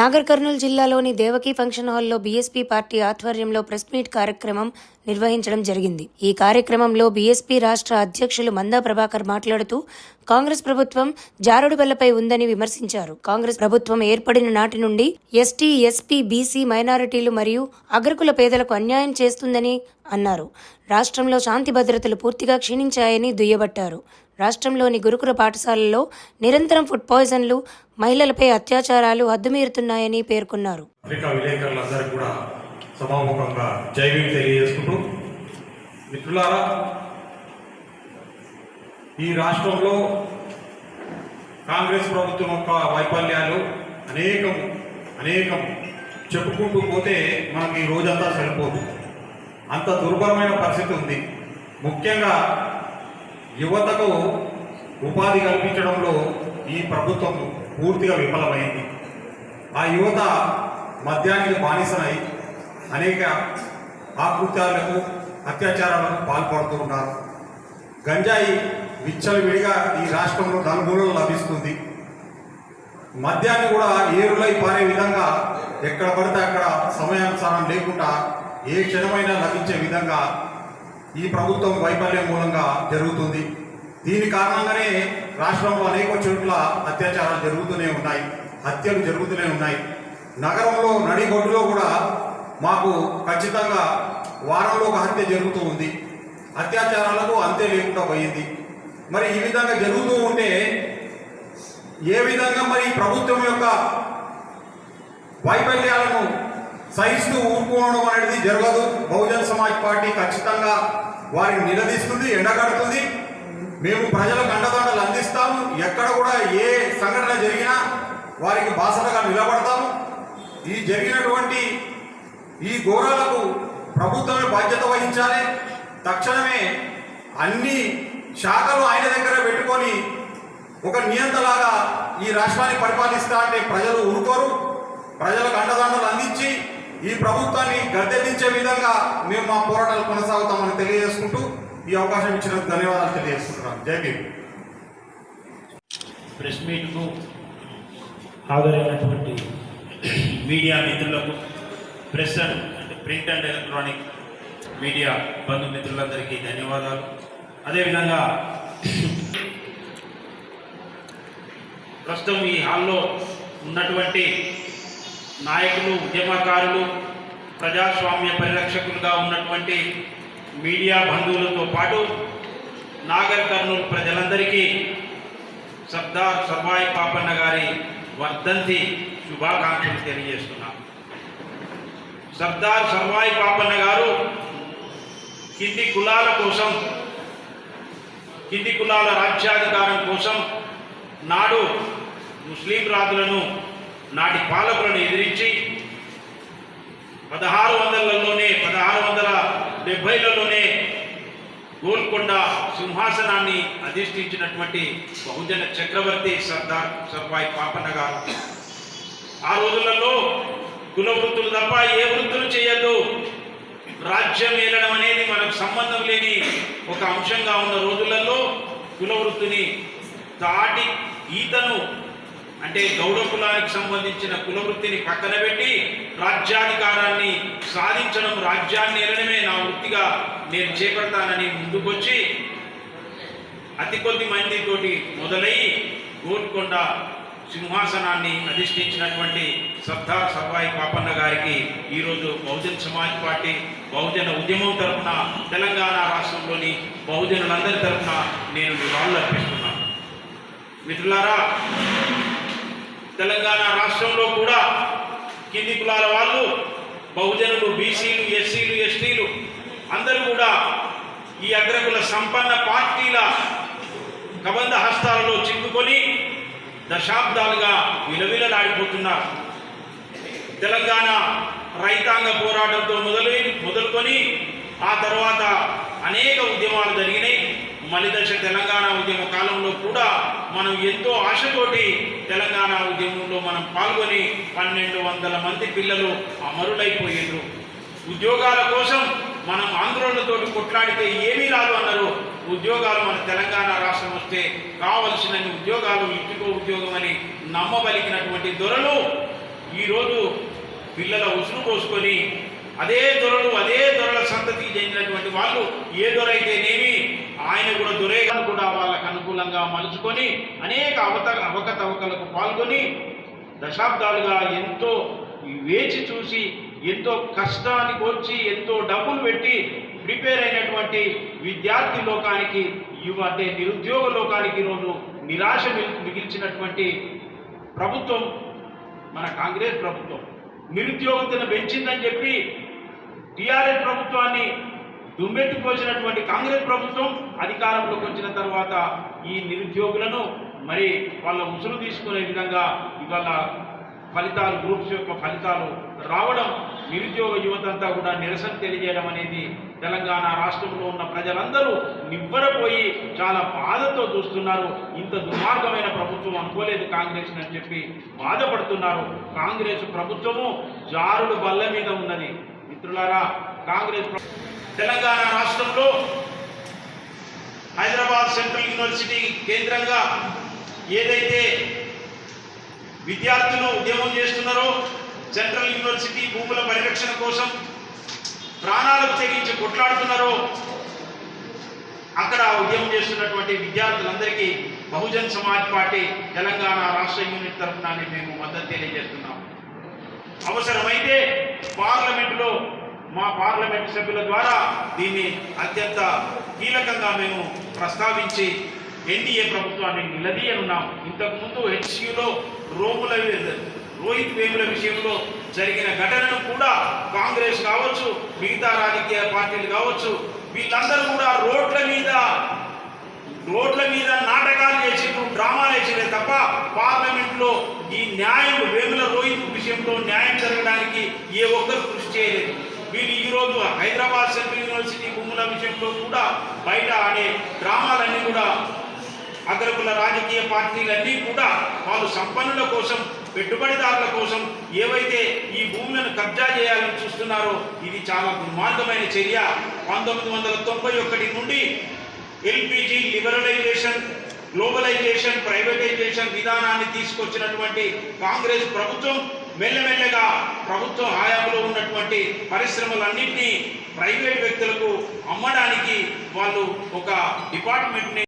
నాగర్ కర్నూలు జిల్లాలోని దేవకీ ఫంక్షన్ హాల్లో BSP party ఆధ్వర్యంలో ప్రెస్ మీట్ కార్యక్రమం నిర్వహించడం జరిగింది. ఈ కార్యక్రమంలో బీఎస్పీ రాష్ట్ర అధ్యక్షులు మందా ప్రభాకర్ మాట్లాడుతూ కాంగ్రెస్ ప్రభుత్వం జారుడు బల్లపై ఉందని విమర్శించారు. కాంగ్రెస్ ప్రభుత్వం ఏర్పడిన నాటి నుండి ఎస్టీ ఎస్పీ బీసీ మైనారిటీలు మరియు అగ్రకుల పేదలకు అన్యాయం చేస్తుందని అన్నారు. రాష్ట్రంలో శాంతి భద్రతలు పూర్తిగా క్షీణించాయని దుయ్యబట్టారు. రాష్ట్రంలోని గురుకుల పాఠశాలల్లో నిరంతరం ఫుడ్ పాయిజన్లు మహిళలపై అత్యాచారాలు అద్దుమీరుతున్నాయని పేర్కొన్నారు. ఈ రాష్ట్రంలో కాంగ్రెస్ ప్రభుత్వం యొక్క వైఫల్యాలు అనేకం అనేకం చెప్పుకుంటూ పోతే మనకి ఈ రోజంతా సరిపోదు. అంత దుర్భరమైన పరిస్థితి ఉంది. ముఖ్యంగా యువతకు ఉపాధి కల్పించడంలో ఈ ప్రభుత్వం పూర్తిగా విఫలమైంది. ఆ యువత మద్యానికి బానిసనై అనేక ఆకృత్యాలకు అత్యాచారాలకు పాల్పడుతూ ఉన్నారు. గంజాయి విచ్చలవిడిగా ఈ రాష్ట్రంలో నలుమూలలు లభిస్తుంది. మద్యాన్ని కూడా ఏరులై పారే విధంగా ఎక్కడ పడితే అక్కడ సమయానుసారం లేకుండా ఏ క్షణమైనా లభించే విధంగా ఈ ప్రభుత్వం వైఫల్యం మూలంగా జరుగుతుంది. దీని కారణంగానే రాష్ట్రంలో అనేక చోట్ల అత్యాచారాలు జరుగుతూనే ఉన్నాయి. హత్యలు జరుగుతూనే ఉన్నాయి. నగరంలో నడిగొడ్డులో కూడా మాకు ఖచ్చితంగా వారంలో ఒక హత్య జరుగుతూ ఉంది. అత్యాచారాలకు అంతే లేకుండా పోయింది. మరి ఈ విధంగా జరుగుతూ ఉంటే ఏ విధంగా మరి ప్రభుత్వం యొక్క వైఫల్యాలను సహిస్తూ ఊరుకోవడం అనేది జరగదు. బహుజన్ సమాజ్ పార్టీ ఖచ్చితంగా వారిని నిలదీస్తుంది ఎండగడుతుంది. మేము ప్రజలకు అండదండలు అందిస్తాము. ఎక్కడ కూడా ఏ సంఘటన జరిగినా వారికి బాసటగా నిలబడతాము. ఈ జరిగినటువంటి ఈ ఘోరాలకు ప్రభుత్వమే బాధ్యత వహించాలి. తక్షణమే అన్ని శాఖలు ఆయన దగ్గర పెట్టుకొని ఒక నియంతలాగా ఈ రాష్ట్రాన్ని పరిపాలిస్తా అంటే ప్రజలు ఊరుకోరు. ప్రజలకు అండదండలు అందించి ఈ ప్రభుత్వాన్ని గద్దెదించే విధంగా మేము మా పోరాటాలు కొనసాగుతామని తెలియజేసుకుంటూ ఈ అవకాశం ఇచ్చినందుకు ధన్యవాదాలు తెలియజేసుకుంటున్నాను జై భీమ్ ప్రెస్ మీట్కు హాజరైనటువంటి మీడియా మిత్రులకు ప్రెస్ అండ్ అంటే ప్రింట్ అండ్ ఎలక్ట్రానిక్ మీడియా బంధుమిత్రులందరికీ ధన్యవాదాలు. అదేవిధంగా ప్రస్తుతం ఈ హాల్లో ఉన్నటువంటి నాయకులు ఉద్యమకారులు ప్రజాస్వామ్య పరిరక్షకులుగా ఉన్నటువంటి మీడియా బంధువులతో పాటు నాగర్ కర్నూలు ప్రజలందరికీ సర్దార్ సర్వాయి పాపన్న గారి వర్ధంతి శుభాకాంక్షలు తెలియజేస్తున్నాం. సర్దార్ సర్వాయి పాపన్న గారు కింది కులాల కోసం కింది కులాల రాజ్యాధికారం కోసం నాడు ముస్లిం రాజులను నాటి పాలకులను ఎదిరించి పదహారు వందలలోనే పదహారు వందల డెబ్భైలలోనే గోల్కొండ సింహాసనాన్ని అధిష్ఠించినటువంటి బహుజన చక్రవర్తి సర్దార్ సర్వాయి పాపన్న గారు. ఆ రోజులలో కుల వృత్తులు తప్ప ఏ వృత్తులు చేయదు రాజ్యం ఏలడం అనేది మనకు సంబంధం లేని ఒక అంశంగా ఉన్న రోజులలో కుల వృత్తిని దాటి ఈతను అంటే గౌడ కులానికి సంబంధించిన కులవృత్తిని పక్కన పెట్టి రాజ్యాధికారాన్ని సాధించడం రాజ్యాన్ని ఏలడమే నా వృత్తిగా నేను చేపడతానని ముందుకొచ్చి అతి కొద్ది మందితోటి మొదలయ్యి గోల్కొండ సింహాసనాన్ని అధిష్ఠించినటువంటి సర్దార్ సర్వాయి పాపన్న గారికి ఈరోజు బహుజన్ సమాజ్ పార్టీ బహుజన ఉద్యమం తరఫున తెలంగాణ రాష్ట్రంలోని బహుజనులందరి తరఫున నేను నివాళులు అర్పిస్తున్నాను మిత్రులారా తెలంగాణ రాష్ట్రంలో కూడా కింది కులాల వాళ్ళు బహుజనులు బీసీలు ఎస్సీలు ఎస్టీలు అందరూ కూడా ఈ అగ్రకుల సంపన్న పార్టీల కబంధ హస్తాలలో చిక్కుకొని దశాబ్దాలుగా విలవిలలాడిపోతున్నారు. తెలంగాణ రైతాంగ పోరాటంతో మొదలై మొదలుకొని ఆ తర్వాత అనేక ఉద్యమాలు జరిగినాయి. మలిదశ తెలంగాణ ఉద్యమ కాలంలో కూడా మనం ఎంతో ఆశతోటి తెలంగాణ ఉద్యమంలో మనం పాల్గొని పన్నెండు వందల మంది పిల్లలు అమరులైపోయారు ఉద్యోగాల కోసం మనం ఆందోళనతో కొట్లాడితే ఏమీ రాదు అన్నారు. ఉద్యోగాలు మన తెలంగాణ రాష్ట్రం వస్తే కావలసినన్ని ఉద్యోగాలు ఇంటికో ఉద్యోగం అని నమ్మబలికినటువంటి దొరలు ఈరోజు పిల్లల ఉసురు పోసుకొని అదే దొరలు అదే దొరల సంతతికి చెందినటువంటి వాళ్ళు ఏ దొరైతేనేమి ఆయన కూడా దొరేగాను కూడా వాళ్ళకు అనుకూలంగా మలుచుకొని అనేక అవత అవకతవకలకు పాల్గొని దశాబ్దాలుగా ఎంతో వేచి చూసి ఎంతో కష్టానికి వచ్చి ఎంతో డబ్బులు పెట్టి ప్రిపేర్ అయినటువంటి విద్యార్థి లోకానికి యువ అంటే నిరుద్యోగ లోకానికి రోజు నిరాశ మిగిల్చినటువంటి ప్రభుత్వం మన కాంగ్రెస్ ప్రభుత్వం. నిరుద్యోగతను పెంచిందని చెప్పి టీఆర్ఎస్ ప్రభుత్వాన్ని దుమ్మెత్తిపోసినటువంటి కాంగ్రెస్ ప్రభుత్వం అధికారంలోకి వచ్చిన తర్వాత ఈ నిరుద్యోగులను మరి వాళ్ళ ఉసురు తీసుకునే విధంగా ఇవాళ ఫలితాలు గ్రూప్స్ యొక్క ఫలితాలు రావడం నిరుద్యోగ యువతంతా కూడా నిరసన తెలియజేయడం అనేది తెలంగాణ రాష్ట్రంలో ఉన్న ప్రజలందరూ నివ్వరపోయి చాలా బాధతో చూస్తున్నారు. ఇంత దుర్మార్గమైన ప్రభుత్వం అనుకోలేదు కాంగ్రెస్ అని చెప్పి బాధపడుతున్నారు. కాంగ్రెస్ ప్రభుత్వము జారుడు బల్ల మీద ఉన్నది. మిత్రులారా కాంగ్రెస్ ప్రభుత్వం తెలంగాణ రాష్ట్రంలో హైదరాబాద్ సెంట్రల్ యూనివర్సిటీ కేంద్రంగా ఏదైతే విద్యార్థులు ఉద్యమం చేస్తున్నారో సెంట్రల్ యూనివర్సిటీ భూముల పరిరక్షణ కోసం ప్రాణాలకు తెగించి కొట్లాడుతున్నారో అక్కడ ఉద్యమం చేస్తున్నటువంటి విద్యార్థులందరికీ బహుజన్ సమాజ్ పార్టీ తెలంగాణ రాష్ట్ర యూనిట్ తరఫున మేము మద్దతు తెలియజేస్తున్నాం అవసరమైతే పార్లమెంటులో మా పార్లమెంట్ సభ్యుల ద్వారా దీన్ని అత్యంత కీలకంగా మేము ప్రస్తావించి ఎన్డీఏ ప్రభుత్వాన్ని నిలదీయనున్నాం. ఇంతకుముందు హెచ్సియులో రోముల రోహిత్ వేముల విషయంలో జరిగిన ఘటనను కూడా కాంగ్రెస్ కావచ్చు మిగతా రాజకీయ పార్టీలు కావచ్చు వీళ్ళందరూ కూడా రోడ్ల మీద రోడ్ల మీద నాటకాలు చేసిండ్రు డ్రామాలు వేసిండే తప్ప పార్లమెంట్లో ఈ న్యాయం వేముల రోహిత్ విషయంలో న్యాయం జరగడానికి ఏ ఒక్కరు కృషి చేయలేదు. వీళ్ళు ఈరోజు హైదరాబాద్ సెంట్రల్ యూనివర్సిటీ భూముల విషయంలో కూడా బయట ఆడే డ్రామాలన్నీ కూడా అగ్రకుల రాజకీయ పార్టీలన్నీ కూడా వాళ్ళు సంపన్నుల కోసం పెట్టుబడిదారుల కోసం ఏవైతే ఈ భూములను కబ్జా చేయాలని చూస్తున్నారో ఇది చాలా దుర్మార్గమైన చర్య. పంతొమ్మిది వందల తొంభై ఒకటి నుండి ఎల్పిజి లిబరలైజేషన్ గ్లోబలైజేషన్ ప్రైవేటైజేషన్ విధానాన్ని తీసుకొచ్చినటువంటి కాంగ్రెస్ ప్రభుత్వం మెల్లమెల్లగా ప్రభుత్వం హయాంలో ఉన్నటువంటి పరిశ్రమలన్నింటినీ ప్రైవేట్ వ్యక్తులకు అమ్మడానికి వాళ్ళు ఒక డిపార్ట్మెంట్ని